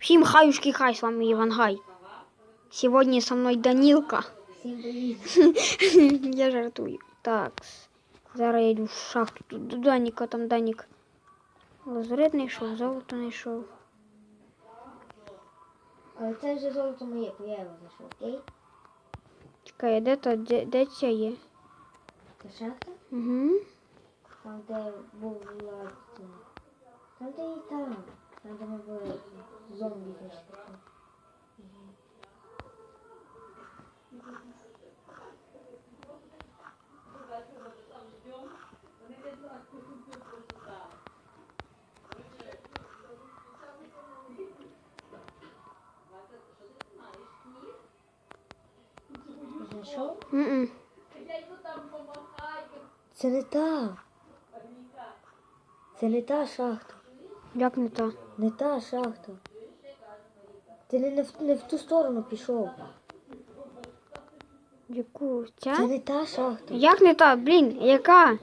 Всем хаюшки хай, с вами Иван Гай. Сегодня со мной Данилка. Я жартую. Так. Зараз я йду в шахту. Тут до Даніка, там Данік. Лазурит знайшов, золото знайшов. Але це вже золото моє, я його знайшов, окей? Чекай, де то, де, де це є? Це шахта? Угу. Там, де був. Там, де і там. Були зомбі знайшли. Знайшов? Угу. Це не та. Це не та шахта. Як не то? Не та шахта. Ти не, не, в, не в ту сторону пішов. Яку? Це не та шахта. Як не та? Блін, яка?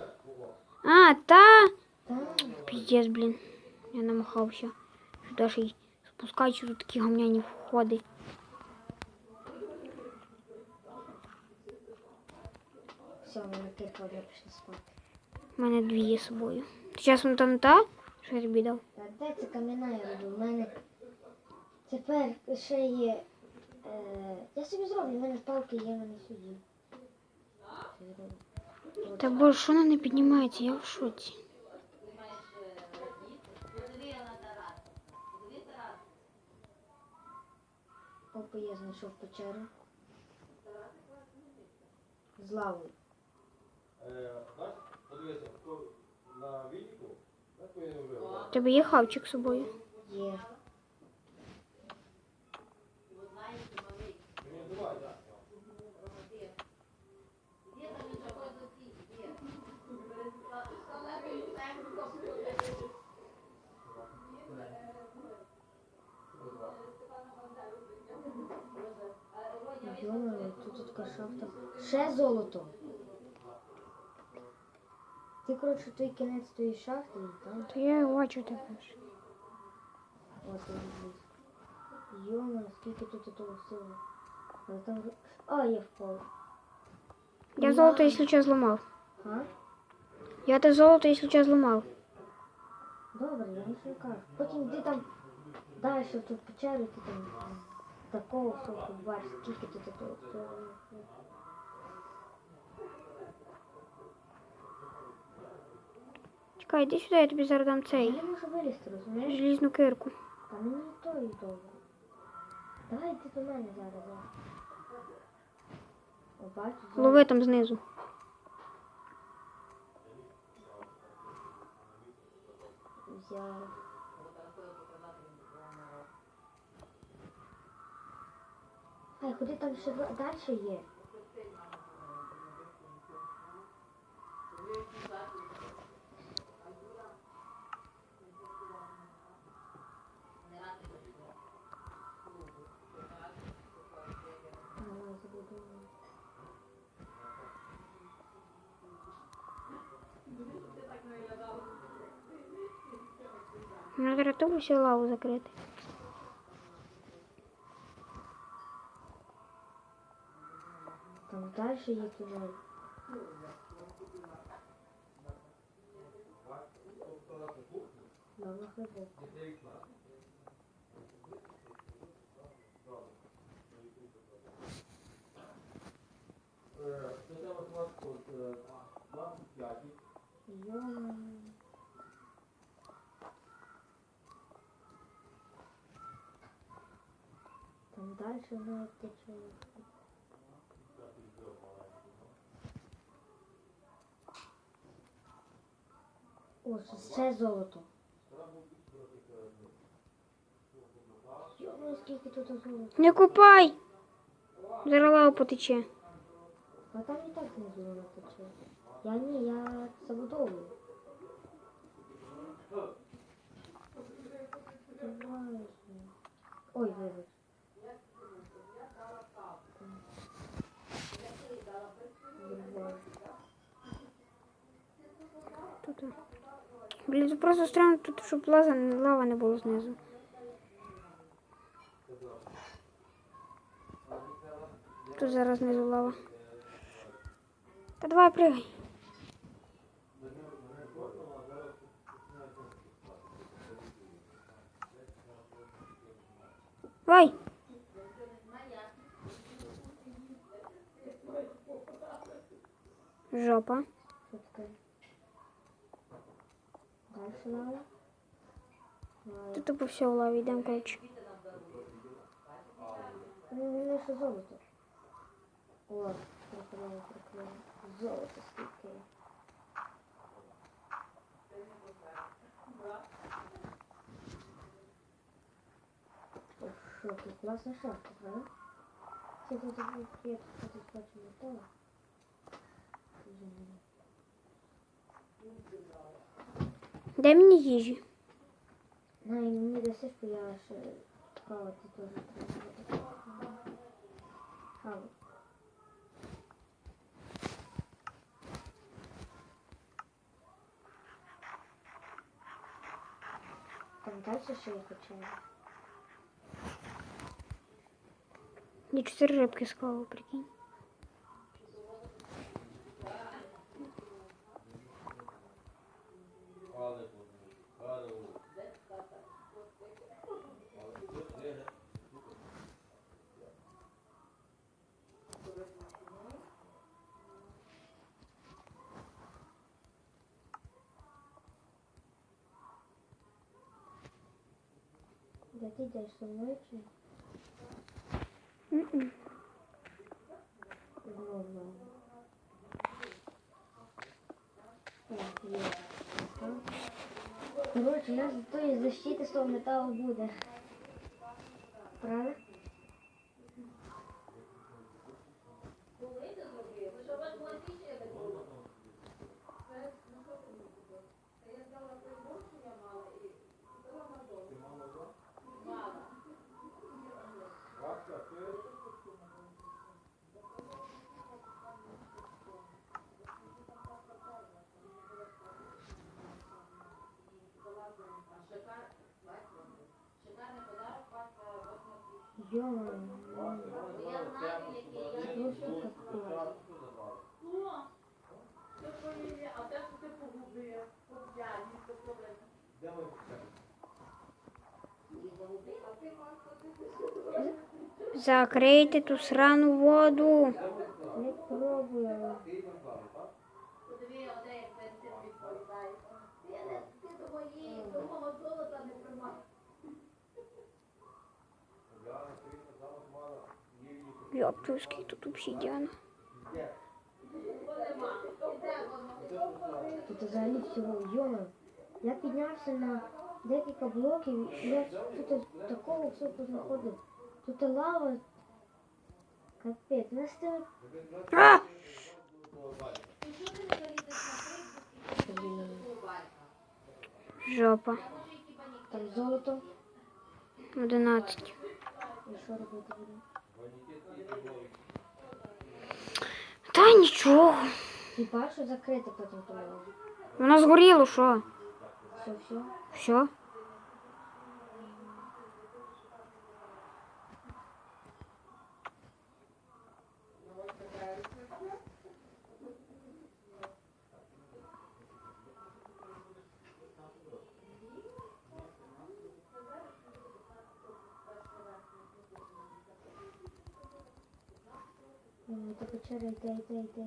А, та? Та. Піздець, блін. Я намахався. Ж й спускаються тут такі гамняні входи. Все, спати. У мене дві є з собою. Ти часом там та? Я тобі де це кам'яна я роблю? У мене тепер ще є. Е... Я собі зроблю, у мене палки є, в мене сюди. Та боже, що вона не піднімається? Я в шоці. Опа, я знайшов печеру. З лавою. Е, подивися, хто на вільнику, так повинен вже. У тебе є хавчик з собою. Є. Йо, тут шахта. Ще золото. Ти, коротше, той кінець тої шахти, і там. То я бачу тебе. ж. От я близько. Йома, скільки тут того всього. Але там... вже- А, я впав. Я золото, якщо що, зламав. А? Я те золото, якщо що, зламав. Добре, я нічого не кажу. Потім йди там далі в ту печеру, ти там там такого всього побачиш, скільки тут того всього. Чекай, іди сюди, я тобі зараз дам Я цей. не можу вилізти, розумієш? Желізну кирку. Та мені і то і добре. Давай ти до мене зараз. зараз. Лови там знизу. Взяв. Ай, куди там ще далі є? Давай, забудемо. Треба рятувати всю лаву закрити. Там далі є тунель. Мама хлебок. Е, Це треба класку 25. Йома. Там далі вона тече. О, ще золото. Йома, скільки тут золота. Не купай! Зараз лава потече. А там і так знизу вона тече. Я ні, я забудовую. Ой, вибач. Тут. Блін, просто странно тут, щоб лаза, лава не було знизу. Тут зараз не лава. Та давай пригай. Давай. Жопа. Що таке? Лава. Тут тупо все в лаві, йдемо, коротше. Ну, не що золото. О, прикольно, прикольно. Золото скільки. Що, тут класна шапка, правда? Це тут я тут бачу металу. Дай мені їжі. На, і мені досиш, бо я ще хавати теж треба. Хавати. Там далі ще є хоча. Я чотири рибки склала, прикинь. Де ти йдеш зі мною чи? Коротше, у нас тої защити з того металу буде. Капец. Закрийте ту срану воду. Не пробую. Твою, скільки тут обсидіана. Тут взагалі всього йома. Я піднявся на декілька блоків, і я тут такого всього познаходив. Тут лава. Капець, нас це. А! Жопа. Там золото. 11. І що робити? Та нічого. Хіба що закрити потім лаву? Воно згоріло, що? Все, все. Все? 对，对，对，对，对，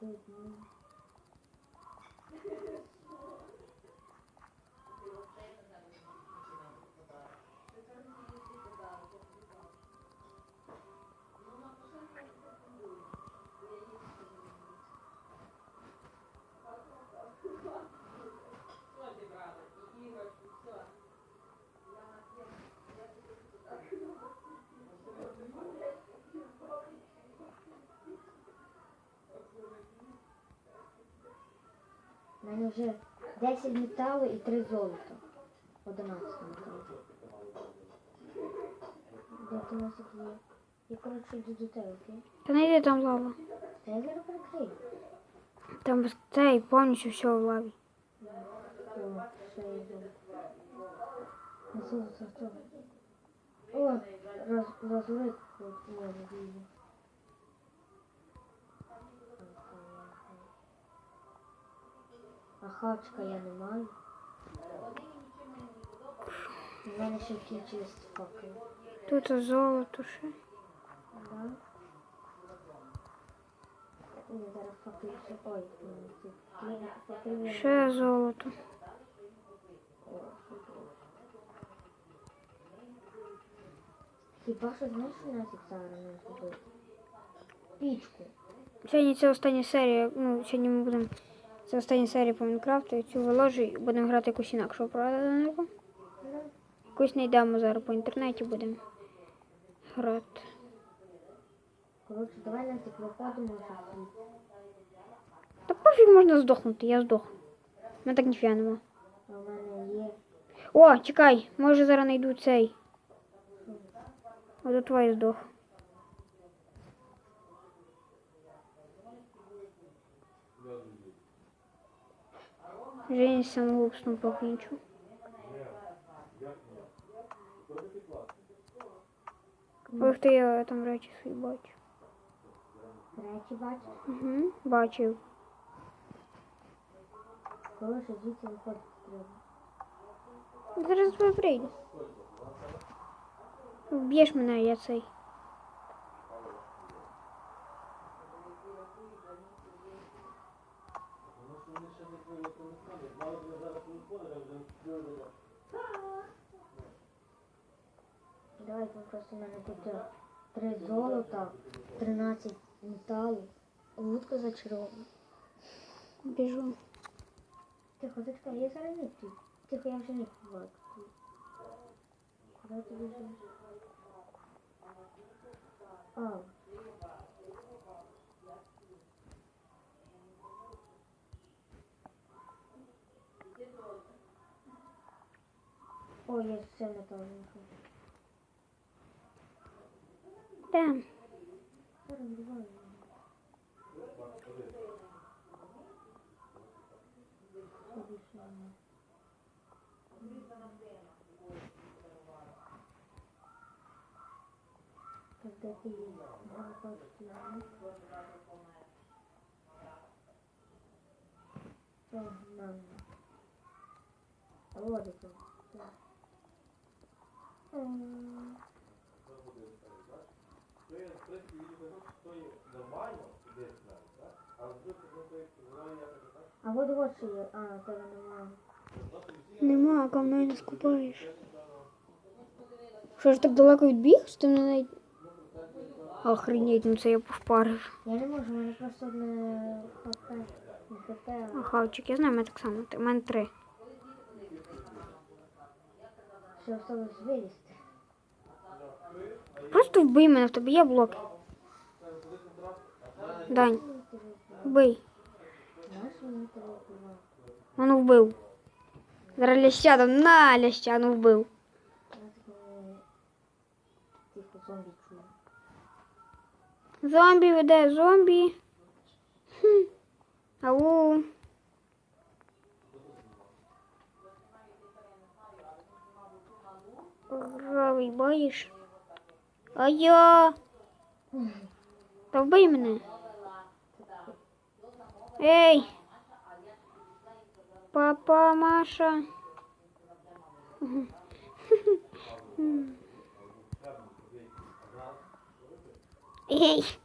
对，对。У мене вже 10 металу і 3 золота. 11 металу. Де ти нас є? Я, коротше, йду до тебе, окей? Та не йди там лава. Та я зараз перекрию. Там без- цей повністю все в лаві. О, все, я йду. На золото. О, роз, розлик тут може А хавчика я не маю. У мене ще кінчились факели. Тут золото ще. Да? Ні, зараз факели ще... Ой, ні, ці факели- факели я не Ще золото. Хіба що знаєш, що нас зараз не зробити? Пічку. Сьогодні це остання серія. Ну, сьогодні ми будемо. Це остання серія по Майнкрафту. Я цю виложу і будемо грати якусь інакшу, правда, Якусь знайдемо зараз по інтернеті будемо грати. коротше, давай на циклоходимо вже. Та пофіг можна здохнути, я здох. Мене так ніфіга нема. О, чекай, може зараз знайду цей. Ото твій здох. Жень самогубством покінчу. Ох ти я там речі свої бачу. Речі бачиш? Угу, бачив. Коротше, звідси виходити треба. Зараз тебе прийду. Вб'єш мене, я цей. Тому що вони ще не твої телефони. Мали б я зараз телефони, я вже вчора. Давай там просто в мене тут е, три золота, 13 металу, лутка зачарована. Біжу. Тихо, зачекай, я зараз не тут. Тихо, я вже не бачу. Куди ти біжиш? А. Hayır sen de doğru. Ben. Когда ты Oh, no. I love it. Yeah. А вот вот я. А, тебе немає. Нема, говно не скупаєш. Що ж так далеко відбіг? З тим не навіть... Охренеть, ну це я повпарив. Я не можу, у мене просто не хп. Не хп. а Хавчик, я знаю, мене так само. У мене три. Ще осталось вилізти. Просто вбий мене, в тебе є блоки. Дань, вбий. Вбивав. Вбив. Зараз ляща там, на ляща, ну вбив. Зомбі веде, зомбі. Хм. Ау. Гравий боїш? А я. Та вбий. Ей. Папа, Маша. Ей.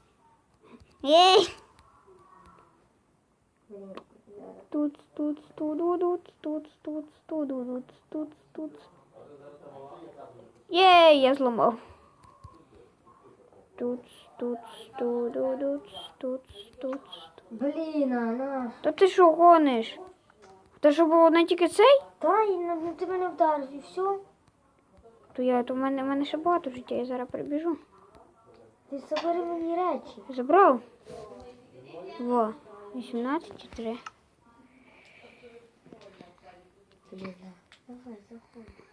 Ей. Зараз. Тут, тут, тут, тут, тут, тут, тут, тут, тут, тут. Єй, я зламав. Тут, тут, тут, тут, тут, тут. Блін, а наш. Та ти що гониш? Та що було не тільки цей? Та, і на, на тебе не вдарив, і все. То я, то в мене, в мене ще багато життя, я зараз прибіжу. Ти забери мені речі. Забрав? Во, 18 і 3. Блін, давай, заходь.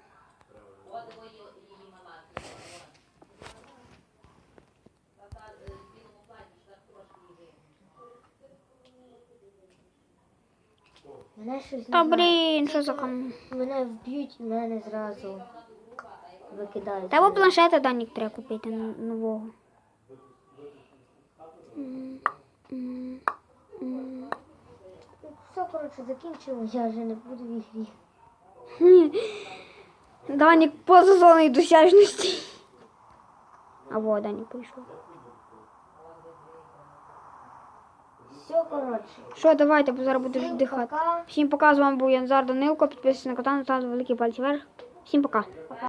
Мене щось Та блін, що за кам... Мене вб'ють і мене зразу. викидають. Та бо планшета Данік треба купити нового. Все, коротше, закінчило, я вже не буду в ігрі. Ні. Данік поза зоною досяжності. А во, Данік прийшов. Все, коротше. Що, давайте, бо зараз буду віддихати. Всім пока, з вами був Янзар Данилко. Підписуйтесь на канал, ставте великий пальці вверх. Всім пока.